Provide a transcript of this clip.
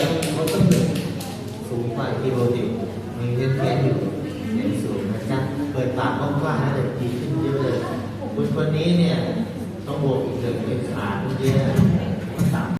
จะต้องลดต้นทุนสูงกว่าคีโาติกมีเรื่องแค่อยู่เป็นสูงนะจ๊ะเปิดปากกว้างๆน่าจะดีขึ้นเยอะเลยคุณคนนี้เนี่ยต้องบวกอีกหนึ่งเป็นขาเยอะ